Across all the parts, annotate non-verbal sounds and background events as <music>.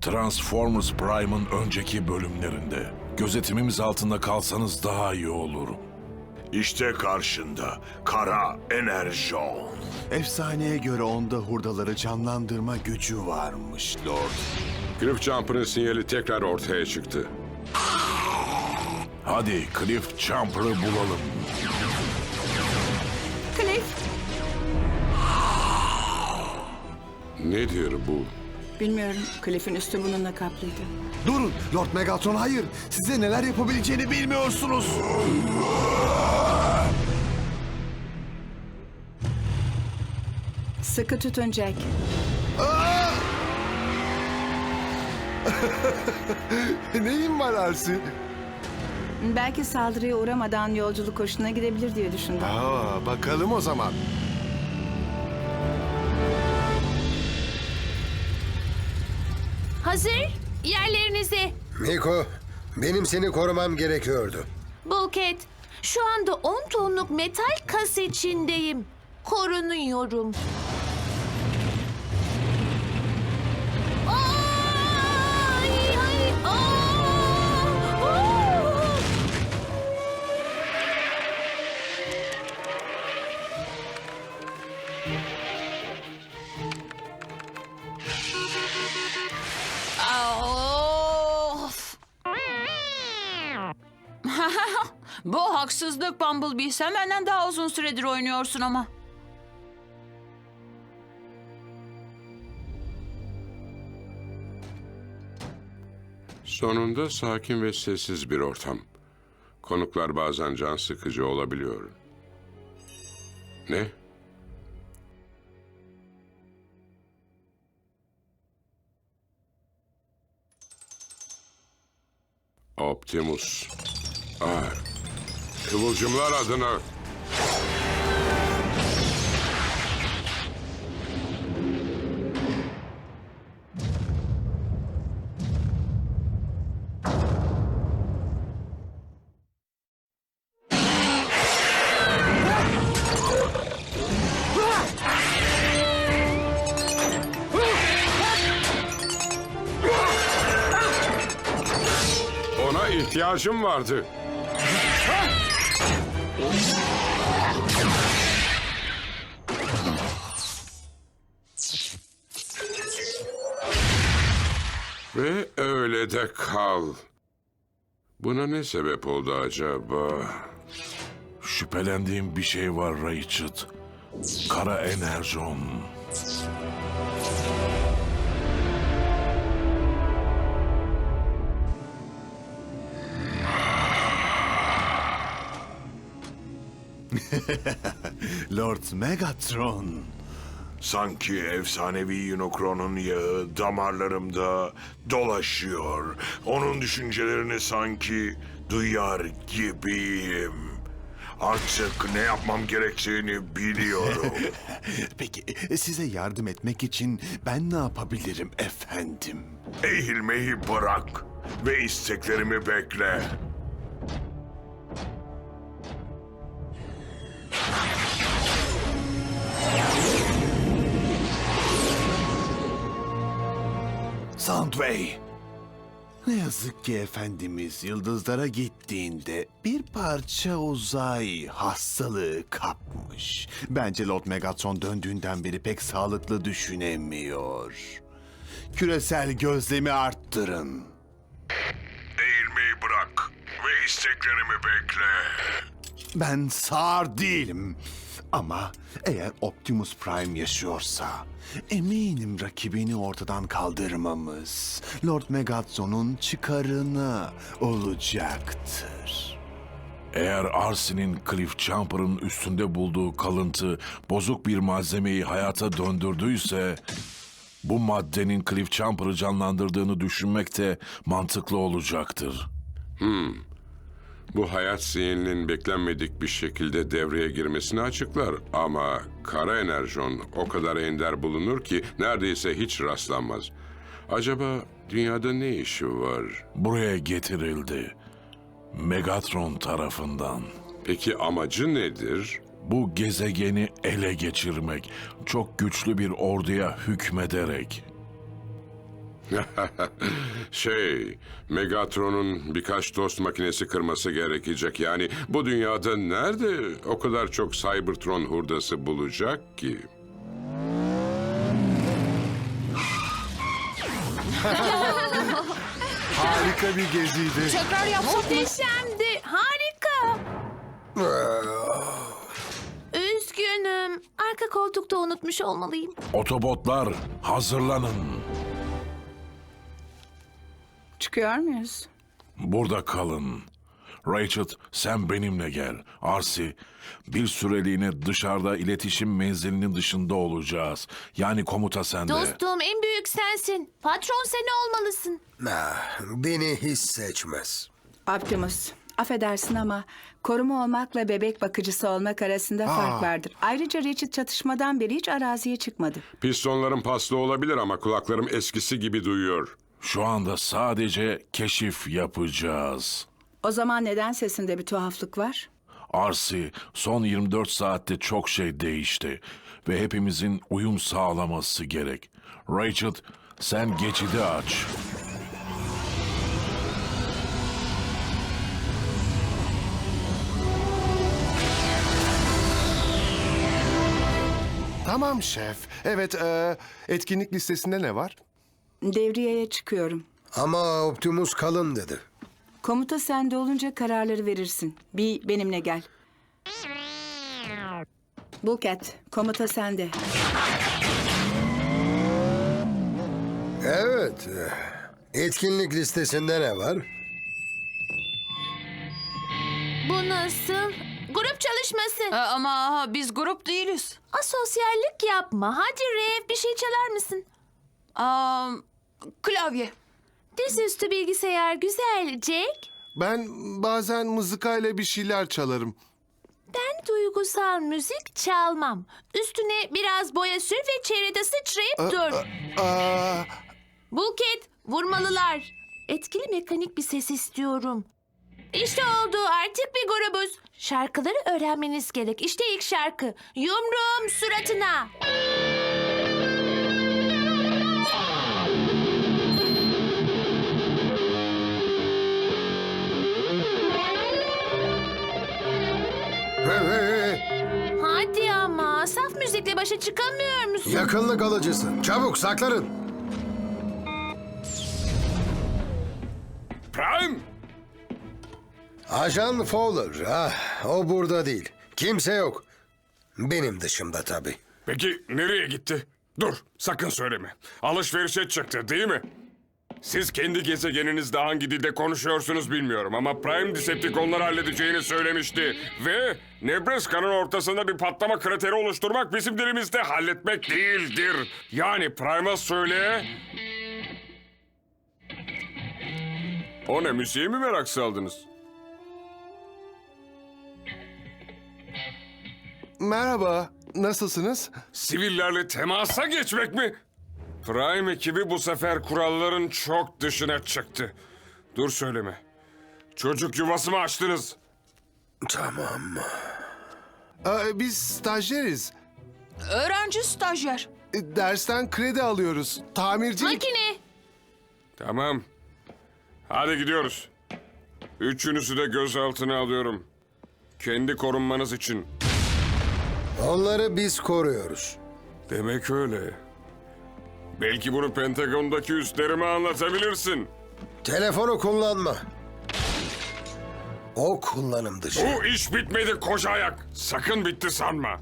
Transformers Prime'ın önceki bölümlerinde. Gözetimimiz altında kalsanız daha iyi olur. İşte karşında Kara Enerjon. Efsaneye göre onda hurdaları canlandırma gücü varmış Lord. Cliff Jumper'ın sinyali tekrar ortaya çıktı. Hadi Cliff Jumper'ı bulalım. Cliff, Nedir bu? Bilmiyorum. Cliff'in üstü bununla kaplıydı. Durun Lord Megatron hayır. Size neler yapabileceğini bilmiyorsunuz. Sıkı tutun Jack. <laughs> Neyin var Arsi? Belki saldırıya uğramadan yolculuk hoşuna gidebilir diye düşündüm. Aa, bakalım o zaman. Hazır? Yerlerinize. Miko, benim seni korumam gerekiyordu. Bulket. Şu anda 10 tonluk metal kas içindeyim. Korunuyorum. Ay, ay, aa! Aa! Bu haksızlık Bumblebee. Sen benden daha uzun süredir oynuyorsun ama. Sonunda sakin ve sessiz bir ortam. Konuklar bazen can sıkıcı olabiliyor. Ne? Optimus. Kıvılcımlar adına ihtiyacım vardı. Kal. Buna ne sebep oldu acaba? Şüphelendiğim bir şey var Rachel. Kara Enerjon. <laughs> Lord Megatron. Sanki efsanevi Unicron'un yağı damarlarımda dolaşıyor. Onun düşüncelerini sanki duyar gibiyim. Artık ne yapmam gerektiğini biliyorum. <laughs> Peki size yardım etmek için ben ne yapabilirim efendim? Eğilmeyi bırak ve isteklerimi bekle. Soundway. Ne yazık ki Efendimiz yıldızlara gittiğinde bir parça uzay hastalığı kapmış. Bence Lord Megatron döndüğünden beri pek sağlıklı düşünemiyor. Küresel gözlemi arttırın. Eğilmeyi bırak ve isteklerimi bekle. Ben sağır değilim. Ama eğer Optimus Prime yaşıyorsa eminim rakibini ortadan kaldırmamız Lord Megatron'un çıkarına olacaktır. Eğer Arsin'in Cliff Jumper'ın üstünde bulduğu kalıntı bozuk bir malzemeyi hayata döndürdüyse... ...bu maddenin Cliff Jumper'ı canlandırdığını düşünmek de mantıklı olacaktır. Bu hayat sinyalinin beklenmedik bir şekilde devreye girmesini açıklar. Ama kara enerjon o kadar ender bulunur ki neredeyse hiç rastlanmaz. Acaba dünyada ne işi var? Buraya getirildi. Megatron tarafından. Peki amacı nedir? Bu gezegeni ele geçirmek, çok güçlü bir orduya hükmederek. <laughs> Şey, Megatron'un birkaç tost makinesi kırması gerekecek. Yani bu dünyada nerede o kadar çok Cybertron hurdası bulacak ki? <laughs> Harika bir geziydi. Tekrar yapsak mı? Muhteşemdi. Harika. Üzgünüm. Arka koltukta unutmuş olmalıyım. Otobotlar hazırlanın. Çıkıyor muyuz? Burada kalın. Rachel sen benimle gel. Arsi bir süreliğine dışarıda iletişim menzilinin dışında olacağız. Yani komuta sende. Dostum en büyük sensin. Patron sen olmalısın. Ah, beni hiç seçmez. Optimus, affedersin ama koruma olmakla bebek bakıcısı olmak arasında fark vardır. Ayrıca Richard çatışmadan beri hiç araziye çıkmadı. Pistonlarım paslı olabilir ama kulaklarım eskisi gibi duyuyor. Şu anda sadece keşif yapacağız. O zaman neden sesinde bir tuhaflık var? Arsi son 24 saatte çok şey değişti ve hepimizin uyum sağlaması gerek. Rachel sen geçidi aç. Tamam şef. Evet, e, etkinlik listesinde ne var? Devriyeye çıkıyorum. Ama Optimus kalın dedi. Komuta sende olunca kararları verirsin. Bir benimle gel. Bulket, komuta sende. Evet. Etkinlik listesinde ne var? Bu nasıl? Grup çalışması. Aa, ama biz grup değiliz. Asosyallik yapma. Hadi Rev bir şey çalar mısın? Aa, klavye. Dizüstü bilgisayar güzel Jack. Ben bazen mızıkayla bir şeyler çalarım. Ben duygusal müzik çalmam. Üstüne biraz boya sür ve çevrede sıçrayıp dur. Aa, Bulket, vurmalılar. Etkili mekanik bir ses istiyorum. İşte oldu artık bir grubuz. Şarkıları öğrenmeniz gerek. İşte ilk şarkı. Yumruğum suratına. Hadi ama saf müzikle başa çıkamıyor musun? Yakınlık alıcısı. Çabuk saklanın. Prime! Ajan Fowler. Ah, o burada değil. Kimse yok. Benim dışımda tabii. Peki nereye gitti? Dur, sakın söyleme. Alışverişe çıktı değil mi? Siz kendi gezegeninizde hangi dilde konuşuyorsunuz bilmiyorum ama Prime Decepticonları halledeceğini söylemişti. Ve Nebraska'nın ortasında bir patlama krateri oluşturmak bizim dilimizde halletmek değildir. Yani Prime'a söyle... O ne müziğe mi merak saldınız? merhaba, nasılsınız? Sivillerle temasa geçmek mi? Prime ekibi bu sefer kuralların çok dışına çıktı. Dur söyleme. Çocuk yuvası mı açtınız? Tamam. Aa, biz stajyeriz. Öğrenci stajyer. E, Dersten kredi alıyoruz. Tamircilik. Makine. Tamam. Hadi gidiyoruz. Üçünüzü de gözaltına alıyorum. Kendi korunmanız için. Onları biz koruyoruz. Demek öyle. Belki bunu Pentagon'daki üstlerime anlatabilirsin. Telefonu kullanma. O kullanım dışı. Bu iş bitmedi koca ayak. Sakın bitti sanma.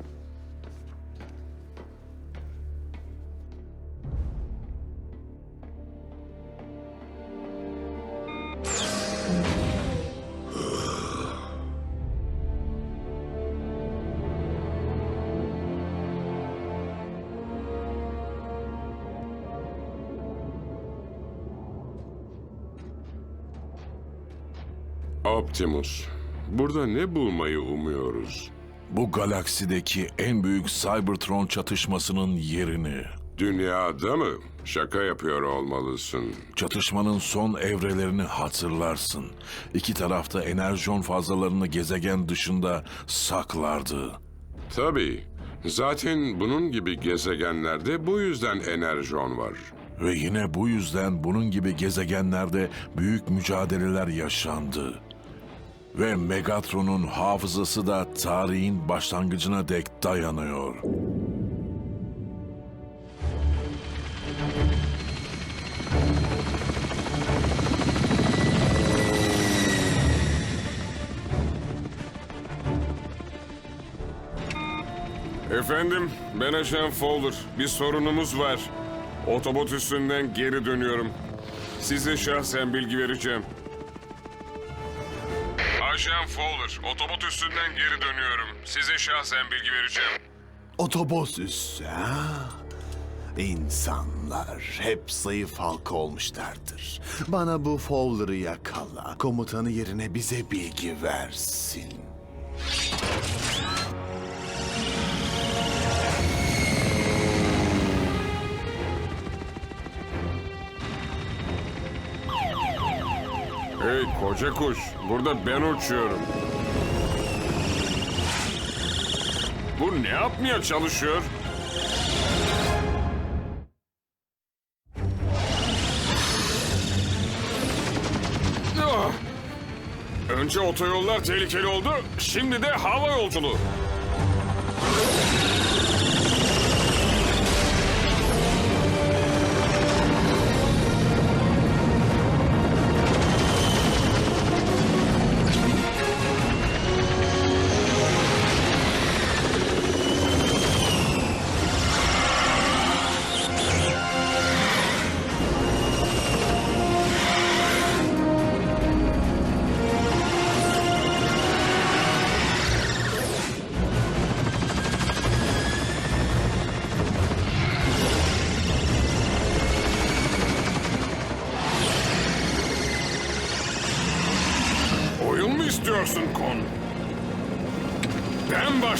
Optimus, burada ne bulmayı umuyoruz? Bu galaksideki en büyük Cybertron çatışmasının yerini. Dünyada mı? Şaka yapıyor olmalısın. Çatışmanın son evrelerini hatırlarsın. İki tarafta enerjon fazlalarını gezegen dışında saklardı. Tabii. Zaten bunun gibi gezegenlerde bu yüzden enerjon var. Ve yine bu yüzden bunun gibi gezegenlerde büyük mücadeleler yaşandı. Ve Megatron'un hafızası da tarihin başlangıcına dek dayanıyor. Efendim, ben Ajan Fowler. Bir sorunumuz var. Otobot üstünden geri dönüyorum. Size şahsen bilgi vereceğim. Ajan Fowler, otobot üstünden geri dönüyorum. Size şahsen bilgi vereceğim. Otobüs üssü ha? İnsanlar hep zayıf halka olmuşlardır. Bana bu Fowler'ı yakala. Komutanı yerine bize bilgi versin. Hey koca kuş, burada ben uçuyorum. Bu ne yapmaya çalışıyor? Ah! Önce otoyollar tehlikeli oldu, şimdi de hava yolculuğu.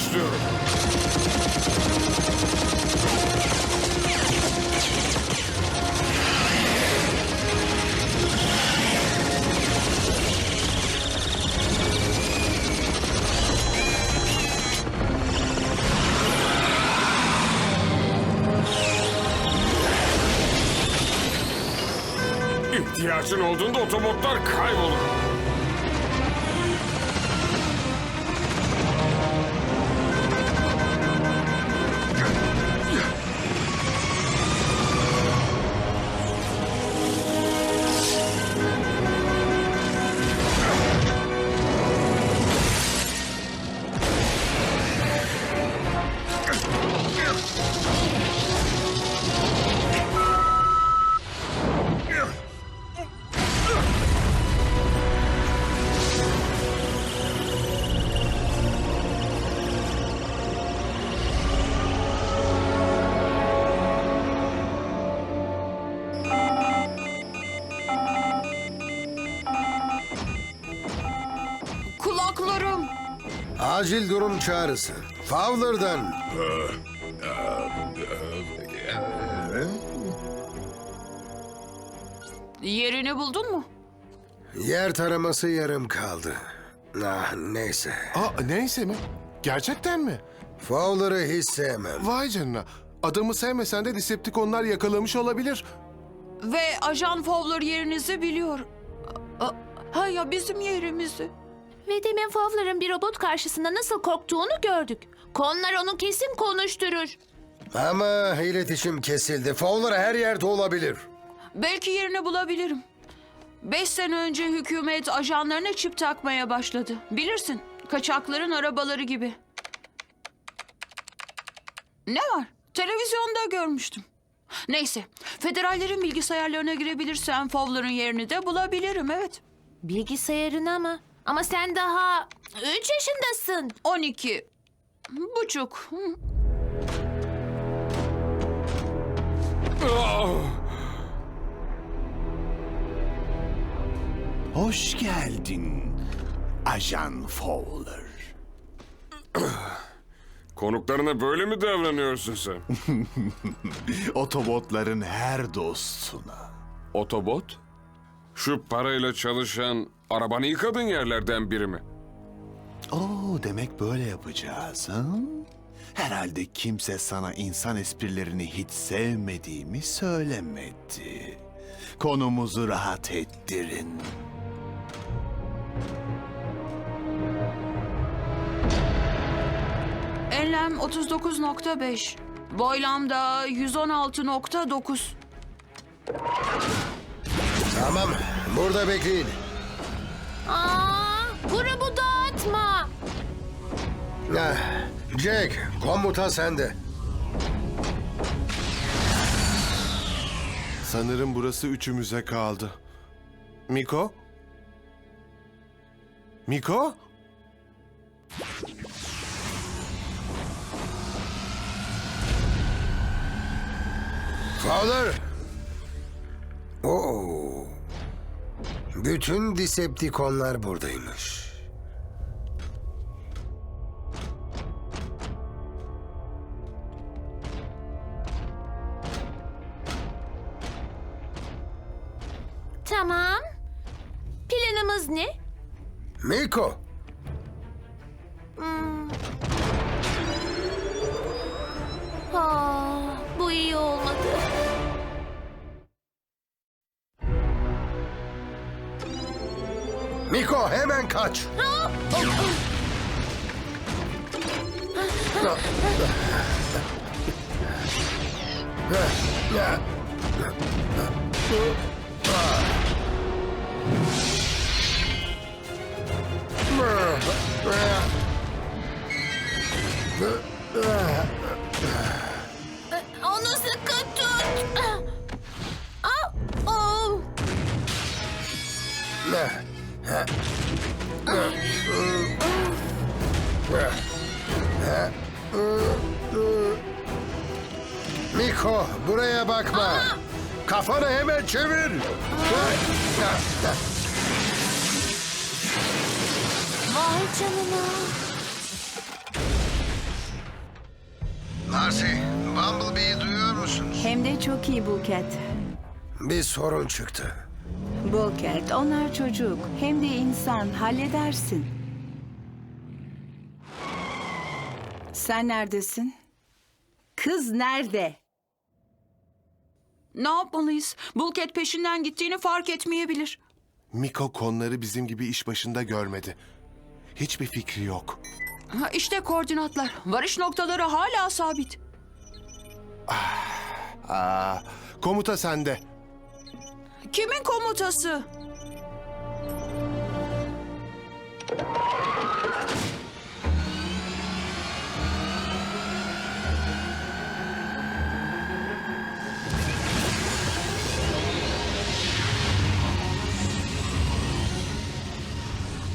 Başlıyorum. İhtiyacın olduğunda otobotlar kaybolur. Acil durum çağrısı. Fowler'dan. Yerini buldun mu? Yer taraması yarım kaldı. Ah neyse. Aa, neyse mi? Gerçekten mi? Fowler'ı hiç sevmem. Vay canına. Adamı sevmesen de Decepticonlar yakalamış olabilir. Ve Ajan Fowler yerinizi biliyor. A- Ha ya bizim yerimizi. Ve demin Fowler'ın bir robot karşısında nasıl korktuğunu gördük. Konlar onu kesin konuşturur. Ama iletişim kesildi. Fowler her yerde olabilir. Belki yerini bulabilirim. Beş sene önce hükümet ajanlarına çip takmaya başladı. Bilirsin, kaçakların arabaları gibi. Ne var? Televizyonda görmüştüm. Neyse, federallerin bilgisayarlarına girebilirsem Fowler'ın yerini de bulabilirim, evet. Bilgisayarına mı? Ama sen daha 3 yaşındasın. 12 buçuk. Hoş geldin Ajan Fowler. Konuklarına böyle mi davranıyorsun sen? <laughs> Otobotların her dostuna. Otobot? Şu parayla çalışan arabanı yıkadığın yerlerden biri mi? Oo demek böyle yapacağız ha? Herhalde kimse sana insan esprilerini hiç sevmediğimi söylemedi. Konumuzu rahat ettirin. Enlem 39.5. Boylam da 116.9. Tamam, burada bekleyin. Aa, grubu dağıtma. Ah, Jack, komuta sende. Sanırım burası üçümüze kaldı. Miko? Miko? Fowler. Oo. Bütün Decepticonlar buradaymış. Tamam. Planımız ne? Miko, Aa, bu Miko hemen kaç. Onu sıkı tut. Aa, oh. Miko, buraya bakma. Kafanı hemen çevir. Vay canına. Marcy, Bumblebee'yi duyuyor musun? Hem de çok iyi Bulket. Bir sorun çıktı. Bulket, onlar çocuk. Hem de insan. Halledersin. Sen neredesin? Kız nerede? Ne yapmalıyız? Bulket peşinden gittiğini fark etmeyebilir. Miko konları bizim gibi iş başında görmedi. Hiçbir fikri yok. Ha, işte koordinatlar. Varış noktaları hala sabit. Aa, komuta sende. Kimin komutası?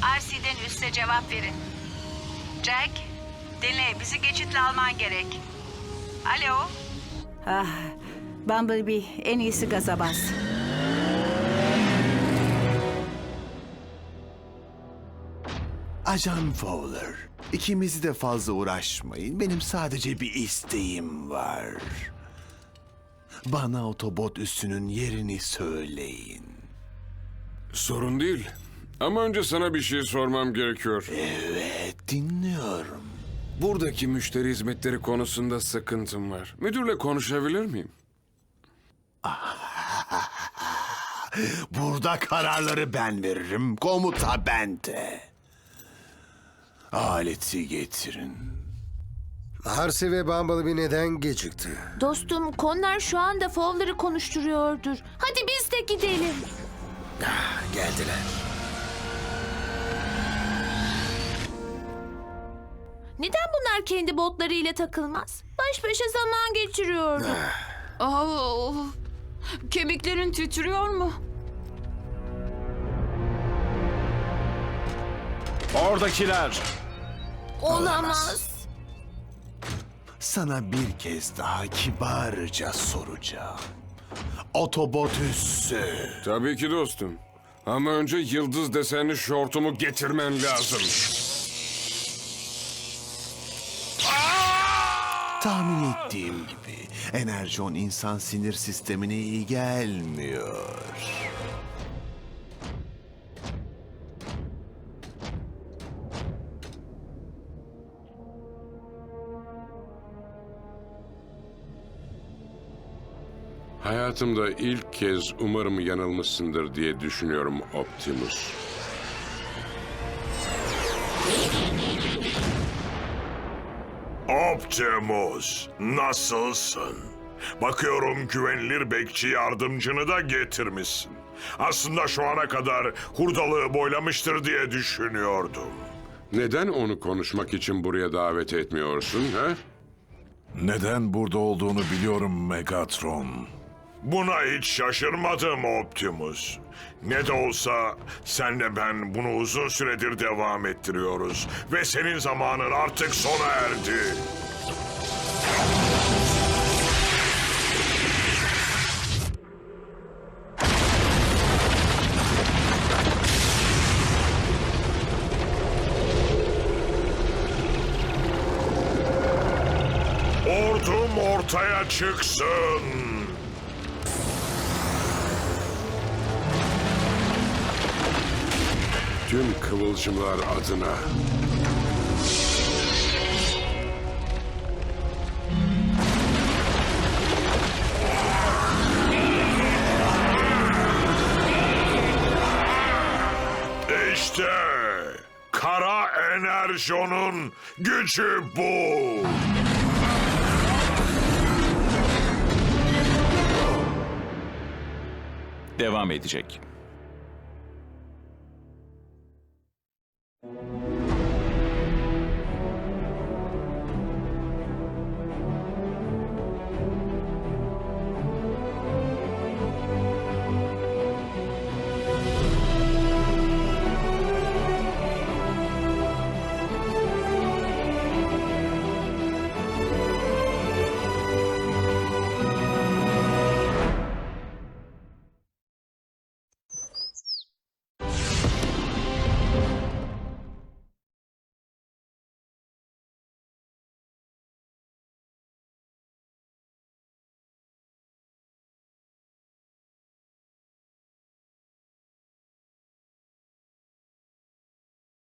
RC'den üste cevap verin. Jack, dinle. Bizi geçitle alman gerek. Alo? Ah, Bumblebee en iyisi gaza bas. Ajan Fowler, ikimizi de fazla uğraşmayın. Benim sadece bir isteğim var. Bana otobot üssünün yerini söyleyin. Sorun değil. Ama önce sana bir şey sormam gerekiyor. Evet, dinliyorum. Buradaki müşteri hizmetleri konusunda sıkıntım var. Müdürle konuşabilir miyim? <laughs> Burada kararları ben veririm, komuta bende. Aleti getirin. Marcy ve Bumblebee neden gecikti? Dostum, Konlar şu anda Fowler'ı konuşturuyordur. Hadi biz de gidelim. Geldiler. Neden bunlar kendi botlarıyla takılmaz? Baş başa zaman geçiriyordu. Aa, kemiklerin titriyor mu? Oradakiler. Olamaz. Sana bir kez daha kibarca soracağım. Otobot üssü. Tabii ki dostum. Ama önce yıldız desenli şortumu getirmen lazım. Tahmin ettiğim gibi enerjon insan sinir sistemine iyi gelmiyor. Hayatımda ilk kez umarım yanılmışsındır diye düşünüyorum Optimus. Optimus, nasılsın? Bakıyorum güvenilir bekçi yardımcını da getirmişsin. Aslında şu ana kadar hurdalığı boylamıştır diye düşünüyordum. Neden onu konuşmak için buraya davet etmiyorsun, ha? Neden burada olduğunu biliyorum Megatron. Buna hiç şaşırmadım Optimus. Ne de olsa senle ben bunu uzun süredir devam ettiriyoruz. Ve senin zamanın artık sona erdi. Ordum ortaya çıksın. Tüm kıvılcımlar adına. İşte kara enerjonun gücü bu. Devam edecek.